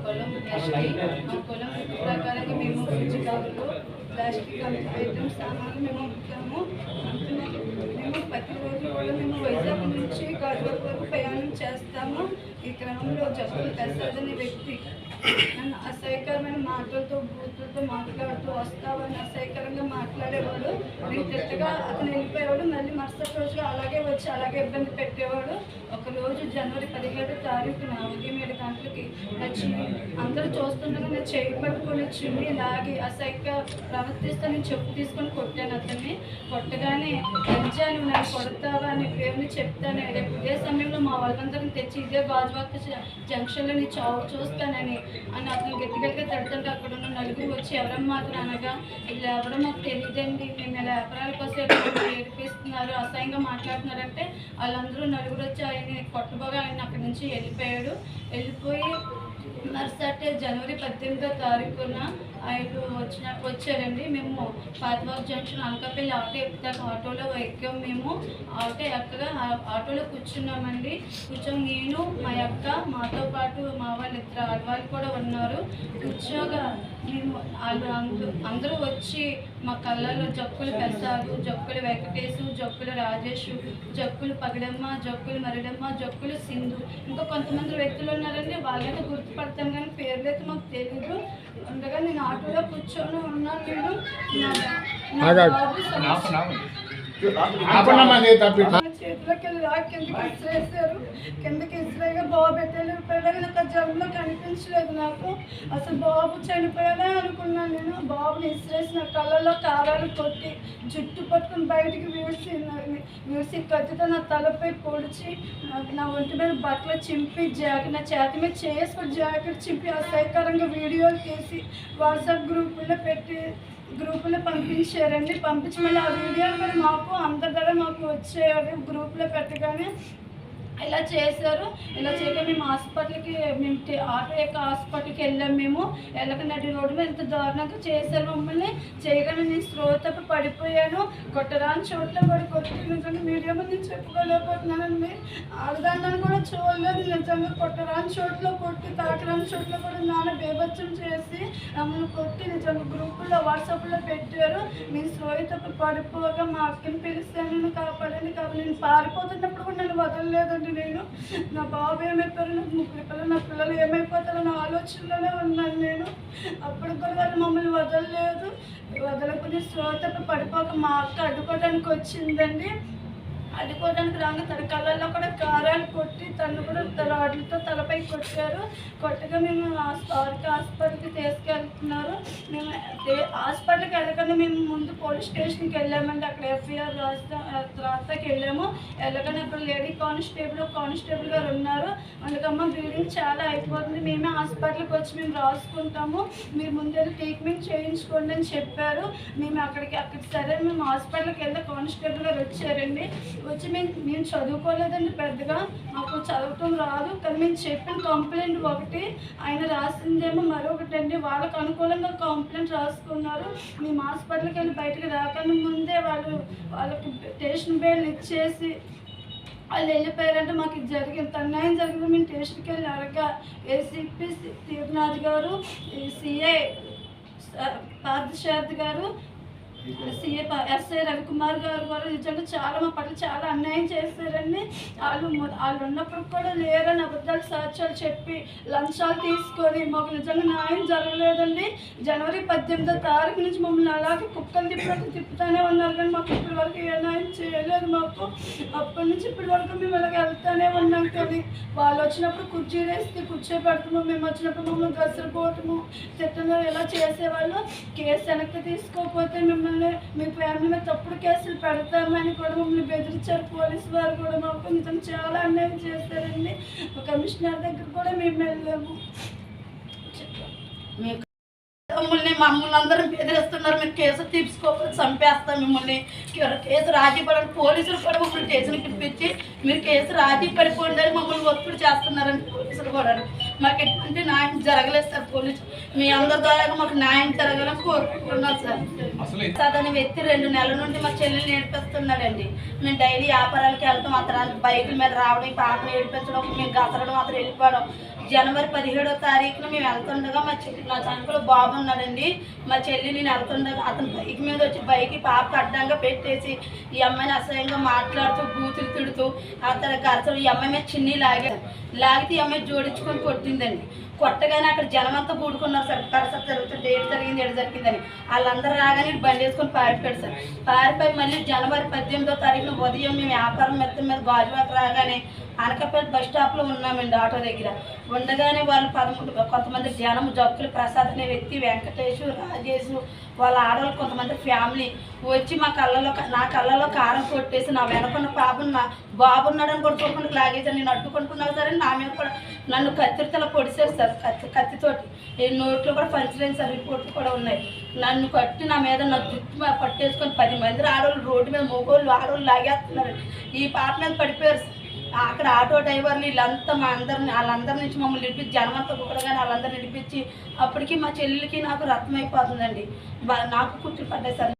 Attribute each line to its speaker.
Speaker 1: మా పొలం ఎస్టీ మా పొలం ప్రకారంగా మేము పుస్తకాలు ప్లాస్టిక్ ఐటమ్స్ సామాన్లు మేము అమ్ముతాము అమ్ముతున్నాము. మేము ప్రతిరోజు కూడా మేము వైజాగ్ నుంచి గాజువాక వరకు ప్రయాణం చేస్తాము. ఈ క్రమంలో జబ్బులు ప్రసాద్ వ్యక్తి నన్ను అసహ్యకరమైన మాటలతో బూతులతో మాట్లాడుతూ వస్తావని అసహ్యకరంగా మాట్లాడేవాడు. నేను తిట్టగా అతను వెళ్ళిపోయేవాడు. మళ్ళీ మరుసటి రోజుగా అలాగే వచ్చి అలాగే ఇబ్బంది పెట్టేవాడు. ఒక రోజు జనవరి పదిహేడు తారీఖున ఉదయం ఏడు గంటలకి వచ్చి అందరూ చూస్తుండగా నేను చేయి పట్టుకొని చిన్ని లాగి అసహ్యంగా ప్రవర్తిస్తే నేను చెప్పు తీసుకొని కొట్టాను అతన్ని. కొట్టగానే వచ్చాను నన్ను కొడతావా? అని పేరుని చెప్తాను. రేపు ఇదే సమయంలో మా వాళ్ళందరిని తెచ్చి ఇదే గాజువాక జంక్షన్లో నీ చావు చూస్తానని అని అతను గట్టి గట్టిగా తడుతుంటే అక్కడ ఉన్న నలుగురు వచ్చి ఎవరమ్మా అతను అనగా ఇలా ఎవరో మాకు తెలియదండి మేము ఇలా ఎవరాల కోసం ఏడిపిస్తున్నారు అసహ్యంగా మాట్లాడుతున్నారంటే వాళ్ళందరూ నలుగురు వచ్చి ఆయన కొట్టబోగా ఆయన అక్కడి నుంచి వెళ్ళిపోయాడు. వెళ్ళిపోయి మరుసటి జనవరి పద్దెనిమిదో తారీఖున ఆయన వచ్చిన వచ్చారండి. మేము పాతవాక్ జంక్షన్ అనకాపల్లి ఆటో ఎక్కుతాక ఆటోలో ఎక్కాం మేము. ఆటో ఎక్కగా ఆటోలో కూర్చున్నామండి. కూర్చొని నేను మా అక్క మాతో పాటు మా వాళ్ళు ఇద్దరు ఆడవాళ్ళు కూడా ఉన్నారు. కూర్చోగా మేము వాళ్ళు అందరూ అందరూ వచ్చి మా కళ్ళల్లో జక్కులు పెసాదు జక్కులు వెంకటేశు జక్కులు రాజేషు జక్కులు పగడమ్మ జక్కులు మరిడమ్మ జక్కులు సింధు. ఇంకా కొంతమంది వ్యక్తులు ఉన్నారండి. వాళ్ళైతే గుర్తుపడతాను కానీ పేర్లు అయితే మాకు తెలియదు ఉండగా నేను ఆటోలో కూర్చొని ఉన్నాను నేను నా- నా బాబు చేతిలోకి వెళ్ళి కిందకి ఇసిరేసారు కిందకి ఇసిరేగా బాబు ఎట్టెళ్ళిపోయాడు నాకు ఆ జన్మలో కనిపించలేదు నాకు. అసలు బాబు చనిపోయానే అనుకున్నాను నేను. బాబుని ఇసిరేసి నా కళ్ళల్లో కారాలు కొట్టి జుట్టు పట్టుకుని బయటికి వీసి వీసి కత్తితో నా తలపై పొడిచి నాకు నా ఒంటి మీద బట్టలు చింపి జాకెట్ నా చేతి మీద చేసుకుని జాకెట్ చింపి అసహ్యకరంగా వీడియోలు తీసి వాట్సాప్ గ్రూపుల్లో పెట్టి గ్రూపులో పంపించారండి. పంపించి మళ్ళీ ఆ వీడియోలు కూడా మాకు అందరి మాకు వచ్చేవి గ్రూప్లో పెట్టగానే ఇలా చేశారు? ఇలా చేయగా మేము హాస్పిటల్కి మేము ఆటో యొక్క హాస్పిటల్కి వెళ్ళాము మేము. వెళ్ళక నడి రోడ్డు మీద ఎంత దారుణంగా చేశారు మమ్మల్ని. చేయగానే నేను స్లో తప్ప పడిపోయాను. కొట్టరాని చోట్ల పడి కొట్టి నిజంగా మీడియా ముందు నేను చెప్పుకోలేకపోతున్నానండి ఆడదాన్ని కూడా చూడలేదు నిజంగా. కొట్టరాని చోట్ల కొట్టి తాకరాని చోట్ల కూడా నాన్న బేభత్సం చేసి మమ్మల్ని కొట్టి నిజంగా గ్రూపుల్లో వాట్సాప్లో పెట్టారు. నేను స్లో తప్ప పడిపోగా మా అక్కని పిలిస్తే నేను కాపాడండి కాబట్టి నేను పారిపోతున్నప్పుడు కూడా నన్ను వదలలేదండి. నేను. నా బాబు ఏమైపోయారు నాకు ముగ్గురు పిల్లలు నా పిల్లలు ఏమైపోతారో నా ఆలోచనలోనే ఉన్నాను నేను. అప్పుడు కూడా వాళ్ళు మమ్మల్ని వదలలేదు. వదలకుని శ్రోత పడిపోక మా అక్క అడ్డుకోవడానికి వచ్చిందండి. అడ్డుకోవడానికి రాగా తన కళ్ళల్లో కూడా కారాలు కొట్టి తను కూడా రాడ్లతో తలపై కొట్టారు. కొట్టగా మేము హాస్పిటల్కి హాస్పిటల్కి తీసుకెళ్తున్నారు. మేము హాస్పిటల్కి వెళ్ళకుండా మేము ముందు పోలీస్ స్టేషన్కి వెళ్ళామండి. అక్కడ ఎఫ్ఐఆర్ రాస్తా రాస్తాకి వెళ్ళాము. వెళ్ళగానే అక్కడ లేడీ కానిస్టేబుల్ కానిస్టేబుల్ గారు ఉన్నారు. అందుకమ్మ బ్లీడింగ్ చాలా అయిపోతుంది. మేమే హాస్పిటల్కి వచ్చి మేము రాసుకుంటాము. మీరు ముందే ట్రీట్మెంట్ చేయించుకోండి అని చెప్పారు. మేము అక్కడికి అక్కడికి సరే మేము హాస్పిటల్కి వెళ్తే కానిస్టేబుల్ గారు వచ్చారండి. వచ్చి మేము మేము చదువుకోలేదండి పెద్దగా. మాకు చదవటం రాదు. కానీ మేము చెప్పిన కంప్లైంట్ ఒకటి ఆయన రాసిందేమో మరొకటి అండి. వాళ్ళకు అనుకూలంగా కంప్లైంట్ రాసుకున్నారు. మేము హాస్పిటల్కి వెళ్ళి బయటకు రాకుండా ముందే వాళ్ళు వాళ్ళకి స్టేషన్ బెయిల్ ఇచ్చేసి వాళ్ళు వెళ్ళిపోయారంటే మాకు ఇది జరిగింది. అన్యాయం జరిగింది. మేము స్టేషన్కి వెళ్ళి అడగా. ఏసీపీ తీర్థనాథ్ గారు సిఐ పార్థశారథి గారు సీఏ ఎస్ఐ రవికుమార్ గారు కూడా నిజంగా చాలా మా పట్ల చాలా అన్యాయం చేశారండి. వాళ్ళు వాళ్ళు ఉన్నప్పుడు కూడా లేరని అబద్ధాలు సాక్ష్యాలు చెప్పి లంచాలు తీసుకొని మాకు నిజంగా న్యాయం జరగలేదండి. జనవరి పద్దెనిమిదో తారీఖు నుంచి మమ్మల్ని అలాగే కుక్కలు తిప్పినట్టు తిప్పుతానే ఉన్నారు కానీ మాకు ఇప్పటి వరకు ఏ న్యాయం చేయలేదు మాకు. అప్పటి నుంచి ఇప్పటి వరకు మేము ఇలాగ వెళ్తానే ఉన్నాం కానీ వాళ్ళు వచ్చినప్పుడు కుర్చీ వేస్తే కుర్చీ పెడతాము మేము వచ్చినప్పుడు మమ్మల్ని దసరు పోవటము తిట్టడం ఇలా చేసేవాళ్ళు? కేసు వెనక్కి తీసుకోకపోతే మిమ్మల్ని మీ ఫ్యామిలీ మీద తప్పుడు కేసులు పెడతామని కూడా మమ్మల్ని బెదిరించారు. పోలీసు వారు కూడా మాకు నిజంగా చాలా అన్యాయం చేశారండి. కమిషనర్ దగ్గర కూడా మేము వెళ్ళాము మమ్మల్ని మమ్మల్ని అందరూ బెదిరిస్తున్నారు. మీరు కేసు తీసుకోకపోతే చంపేస్తాం మిమ్మల్ని. కేసు రాజీ పడండి పోలీసులు కూడా మమ్మల్ని స్టేషన్కి పిలిపించి మీరు కేసు రాజీ పడిపోండి అని మమ్మల్ని ఒత్తిడి చేస్తున్నారండి పోలీసులు కూడా
Speaker 2: మాకు ఎటువంటి న్యాయం జరగలేదు సార్ పోలీసు. మీ అందరి ద్వారా మాకు న్యాయం జరగాలని కోరుకుంటున్నాం సార్. అనే వ్యక్తి రెండు నెలల నుండి మా చెల్లెల్ని నేర్పిస్తున్నాడండి. మేము డైలీ వ్యాపారాలకి వెళ్తాం అతను బైకుల మీద రావడం పాపని ఏడిపించడం మేము గసరడం అతను వెళ్ళిపోవడం. జనవరి పదిహేడో తారీఖున మేము వెళ్తుండగా మా చెల్లి నా చంకలో బాబు ఉన్నాడండి. మా చెల్లి నేను వెళ్తుండగా అతను బైక్ మీద వచ్చి బైక్ పాపకు అడ్డంగా పెట్టేసి ఈ అమ్మాయిని అసహ్యంగా మాట్లాడుతూ బూతులు తిడుతూ అతను గసరు ఈ అమ్మాయి మీద చిన్ని లాగాడు లాగితే ఈ అమ్మాయి జోడించుకొని కొట్టిందండి కొట్టగానే అక్కడ జనమంతా కూడుకున్నారు సార్. పరిస్థితి జరుగుతుంది డేట్ జరిగింది ఏడు జరిగిందని. వాళ్ళందరూ రాగానే బండి వేసుకొని పారిపోయాడు సార్. పారిపోయి మళ్ళీ జనవరి పద్దెనిమిదో తారీఖున ఉదయం మేము వ్యాపారం మెత్తం మీద గాజువాక రాగానే అనకాపల్లి బస్ స్టాప్లో ఉన్నామండి ఆటో దగ్గర. ఉండగానే వాళ్ళు పదమూడు కొంతమంది జనం జక్కులు ప్రసాద్ అనే వ్యక్తి వెంకటేశు రాజేశు వాళ్ళ ఆడవాళ్ళు కొంతమంది ఫ్యామిలీ వచ్చి మా కళ్ళలో నా కళ్ళలో కారం కొట్టేసి నా వెనకున్న పాపను నా బాబున్నాడని కూడా చూడకుండా లాగేసి నేను అడ్డుకుంటున్నావు సరే నా మీద కూడా నన్ను కత్తిరితల పొడిచారు సార్ కత్తి కత్తితోటి. ఈ నోట్లో కూడా పంచలేని సార్ రిపోర్ట్లు కూడా ఉన్నాయి. నన్ను కట్టి నా మీద నా జుట్టు పట్టేసుకొని పది మంది ఆడవాళ్ళు రోడ్డు మీద మొగోళ్ళు ఆడవాళ్ళు లాగేస్తున్నారు. ఈ పాప మీద పడిపోయారు అక్కడ ఆటో డ్రైవర్లు వీళ్ళంతా మా అందరిని వాళ్ళందరి నుంచి మమ్మల్ని నిలిపించి జనమంతా కూడా వాళ్ళందరిని నిలిపించి అప్పటికి మా చెల్లెలకి నాకు రత్నం అయిపోతుందండి. నాకు కుట్లు పడ్డాయి సార్